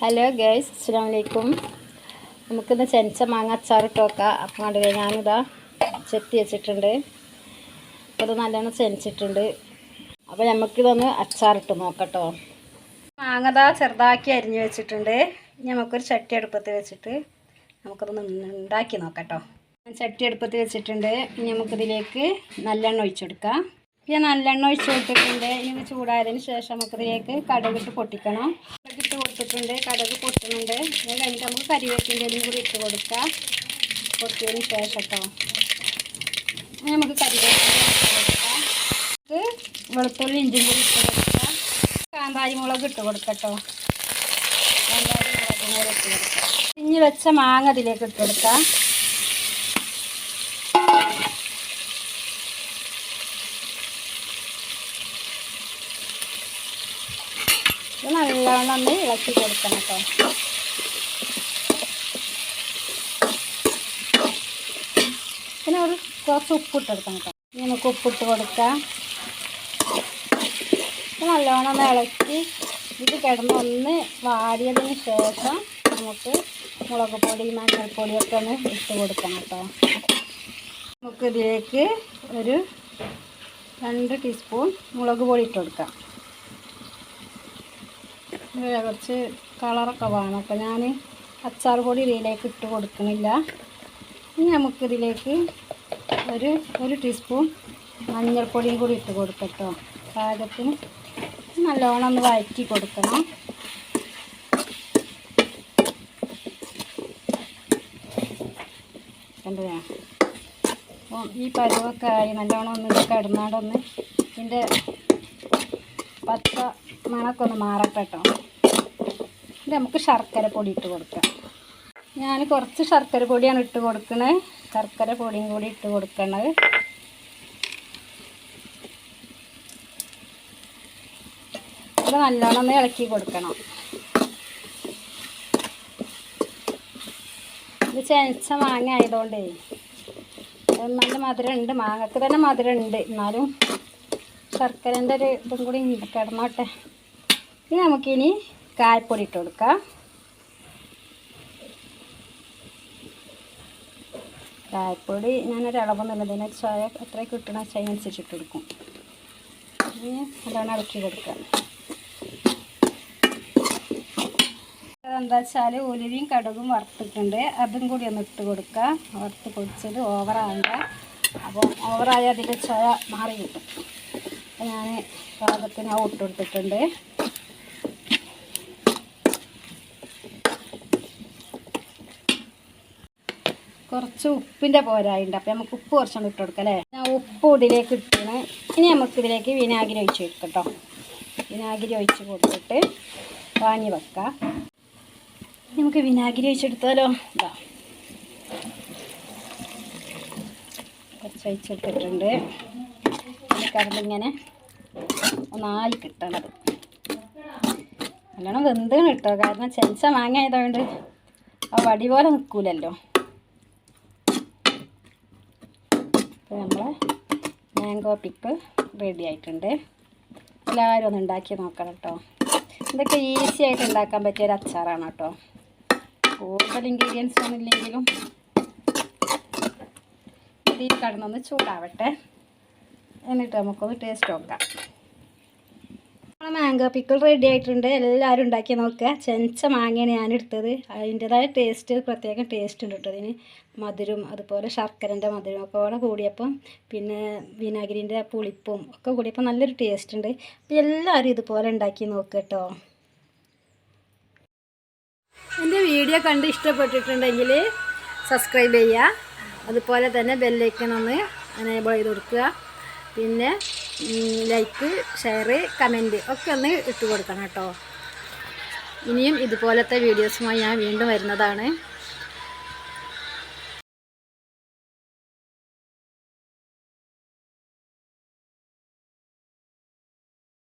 Hello guys അസ്സാം വലൈക്കും നമുക്കിന്ന് ചെനച്ച മാങ്ങ അച്ചാറിട്ട് വെക്കാം അപ്പം കണ്ടില്ലേ ഞാനിതാ ചെത്തി വെച്ചിട്ടുണ്ട്. അപ്പോൾ ഇത് നല്ലോണം ചെനച്ചിട്ടുണ്ട്. അപ്പോൾ നമുക്കിതൊന്ന് അച്ചാറിട്ട് നോക്കട്ടോ. മാങ്ങ ദാ ചെറുതാക്കി അരിഞ്ഞ് വെച്ചിട്ടുണ്ട്. നമുക്കൊരു ചട്ടി അടുപ്പത്ത് വെച്ചിട്ട് നമുക്കതൊന്ന് ഉണ്ടാക്കി നോക്കട്ടോ. ചട്ടി അടുപ്പത്ത് വെച്ചിട്ടുണ്ട്. ഇനി നമുക്കിതിലേക്ക് നല്ലെണ്ണ ഒഴിച്ചെടുക്കാം. പിന്നെ നല്ലെണ്ണ ഒഴിച്ചു കൊടുത്തിട്ടുണ്ട്. ഇനി ചൂടായതിന് ശേഷം നമുക്കിതിലേക്ക് കടുകിട്ട് പൊട്ടിക്കണം. കൊടുത്തിട്ടുണ്ട് കടക് പൊട്ടുന്നുണ്ട്. അത് കഴിഞ്ഞിട്ട് നമുക്ക് കരിവേപ്പിന്റെയും കൂടി ഇട്ട് കൊടുക്കാം. പൊട്ടിയതിന് ശേഷം കേട്ടോ നമുക്ക് കരിവേപ്പിന്റെ കൊടുക്കാം. ഇത് വെളുത്തുള്ളി ഇഞ്ചും കൂടി ഇട്ട് കൊടുക്കാം. കാന്താരി മുളക് ഇട്ട് കൊടുക്കട്ടോ കാന്താരി മുളകും കൂടി ഇട്ട് കൊടുക്കാം. ഇനി വെച്ച മാങ്ങ അതിലേക്ക് ഇട്ട് കൊടുക്കാം. ഇത് നല്ലവണ്ണം ഒന്ന് ഇളക്കി കൊടുക്കണം കേട്ടോ. പിന്നെ ഒരു കുറച്ച് ഉപ്പിട്ട് കൊടുക്കണം കേട്ടോ. ഇനി നമുക്ക് ഉപ്പിട്ട് കൊടുക്കാം. നല്ലവണ്ണം ഒന്ന് ഇളക്കി ഇത് കിടന്ന് ഒന്ന് വാടിയതിന് ശേഷം നമുക്ക് മുളക് പൊടി മഞ്ഞൾപ്പൊടിയൊക്കെ ഒന്ന് ഇട്ട് കൊടുക്കണം കേട്ടോ. നമുക്ക് ഇതിലേക്ക് ഒരു രണ്ട് ടീസ്പൂൺ മുളക് പൊടി ഇട്ട് കൊടുക്കാം. കുറച്ച് കളറൊക്കെ വേണം. അപ്പോൾ ഞാൻ അച്ചാർ പൊടി ഇതിലേക്ക് ഇട്ട് കൊടുക്കണില്ല. ഇനി നമുക്കിതിലേക്ക് ഒരു ഒരു ടീസ്പൂൺ മഞ്ഞൾപ്പൊടിയും കൂടി ഇട്ട് കൊടുക്കട്ടോ. പാകത്തിന് നല്ലോണം ഒന്ന് വഴറ്റി കൊടുക്കണം. കണ്ടോ അപ്പോൾ ഈ പരുവൊക്കെ ആയി. നല്ലോണം ഒന്ന് ഇത് കിടന്നാടൊന്ന് ഇതിന്റെ പച്ച മണക്കൊന്ന് ഒന്ന് മാറട്ടെ കേട്ടോ ഇത് നമുക്ക് ശർക്കര പൊടി ഇട്ട് കൊടുക്കാം. ഞാൻ കുറച്ച് ശർക്കര പൊടിയാണ് ഇട്ട് കൊടുക്കുന്നത് ശർക്കര പൊടിയും കൂടി ഇട്ട് കൊടുക്കണത് ഇത് നല്ലോണം ഒന്ന് ഇളക്കി കൊടുക്കണം. ഇത് ചേച്ച മാങ്ങ ആയതുകൊണ്ടേ നല്ല മധുരമുണ്ട്. മാങ്ങക്ക് തന്നെ മധുരമുണ്ട്. എന്നാലും ശർക്കരന്റെ ഒരു ഇതും കൂടി കിടന്നോട്ടെ. ഇനി നമുക്കിനി കായപ്പൊടി ഇട്ട് കൊടുക്കാം കായപ്പൊടി ഇതിന് ചായ എത്ര കിട്ടണ ചായ അനുസരിച്ച് ഇട്ട് കൊടുക്കും അതാണ് ഇറക്കി കൊടുക്കുക എന്താ വെച്ചാൽ ഉലുവയും കടുകും വറുത്തിട്ടുണ്ട്. അതും കൂടി ഒന്ന് ഇട്ട് കൊടുക്കുക വറുത്ത് പൊടിച്ചത് ഓവറാകണ്ട അപ്പോൾ ഓവറായ അതിന്റെ ചായ മാറി കിട്ടും ഞാൻ പാകത്തിന് ഇട്ട് കൊടുത്തിട്ടുണ്ട്. കുറച്ച് ഉപ്പിന്റെ പോരായുണ്ട്. അപ്പോൾ നമുക്ക് ഉപ്പ് കുറച്ചുകൊണ്ട് ഇട്ട് കൊടുക്കാം അല്ലേ? ഉപ്പ് ഇതിലേക്ക് ഇട്ടാണ് ഇനി നമുക്ക് ഇതിലേക്ക് വിനാഗിരി ഒഴിച്ച് കൊടുക്കട്ടോ വിനാഗിരി ഒഴിച്ച് കൊടുത്തിട്ട് വാങ്ങി വെക്കാം. നമുക്ക് വിനാഗിരി ഒഴിച്ചെടുത്താലോ ഇതാ. കുറച്ച് ഒഴിച്ചെടുത്തിട്ടുണ്ട് കറണ്ടിങ്ങനെ ഒന്നായി കിട്ടണത് നല്ലോണം വെന്താണ് കിട്ടോ കാരണം ചെൻസ മാങ്ങ ആയതുകൊണ്ട് ആ വടി പോലെ നിൽക്കൂലല്ലോ അപ്പോൾ നമ്മളെ മാംഗോ പിക്ക് റെഡി ആയിട്ടുണ്ട്. എല്ലാവരും ഒന്ന് ഉണ്ടാക്കി നോക്കണം കേട്ടോ. ഇതൊക്കെ ഈസി ആയിട്ട് ഉണ്ടാക്കാൻ പറ്റിയ ഒരു അച്ചാറാണ് കേട്ടോ. കൂടുതൽ ഇൻഗ്രീഡിയൻസ് ഒന്നുമില്ലെങ്കിലും ഇതിൽ കടന്നൊന്ന് ചൂടാവട്ടെ. എന്നിട്ട് നമുക്കൊന്ന് ടേസ്റ്റ് നോക്കാം. നമ്മളെ മാംഗോ പിക്കിൾ റെഡി ആയിട്ടുണ്ട്. എല്ലാവരും ഉണ്ടാക്കി നോക്കുക ചെനച്ച മാങ്ങയാണ് ഞാൻ എടുത്തത് അതിന്റെതായ ടേസ്റ്റ് പ്രത്യേകം ടേസ്റ്റ് ഉണ്ട് കേട്ടോ അതിന്. മധുരം അതുപോലെ ശർക്കരന്റെ മധുരം ഒക്കെ കൂടെ കൂടിയപ്പം പിന്നെ വിനാഗിരിന്റെ പുളിപ്പും ഒക്കെ കൂടിയപ്പോൾ നല്ലൊരു ടേസ്റ്റ് ഉണ്ട്. അപ്പോൾ എല്ലാവരും ഇതുപോലെ ഉണ്ടാക്കി നോക്കുക കേട്ടോ എന്റെ വീഡിയോ കണ്ട് ഇഷ്ടപ്പെട്ടിട്ടുണ്ടെങ്കിൽ സബ്സ്ക്രൈബ് ചെയ്യുക. അതുപോലെ തന്നെ ബെല്ലൈക്കൺ ഒന്ന് എനേബിൾ ചെയ്ത് കൊടുക്കുക. പിന്നെ ലൈക്ക് ഷെയർ കമന്റ് ഒക്കെ ഒന്ന് ഇട്ട് കൊടുക്കണം കേട്ടോ. ഇനിയും ഇതുപോലത്തെ വീഡിയോസുമായി ഞാൻ വീണ്ടും വരുന്നതാണ്.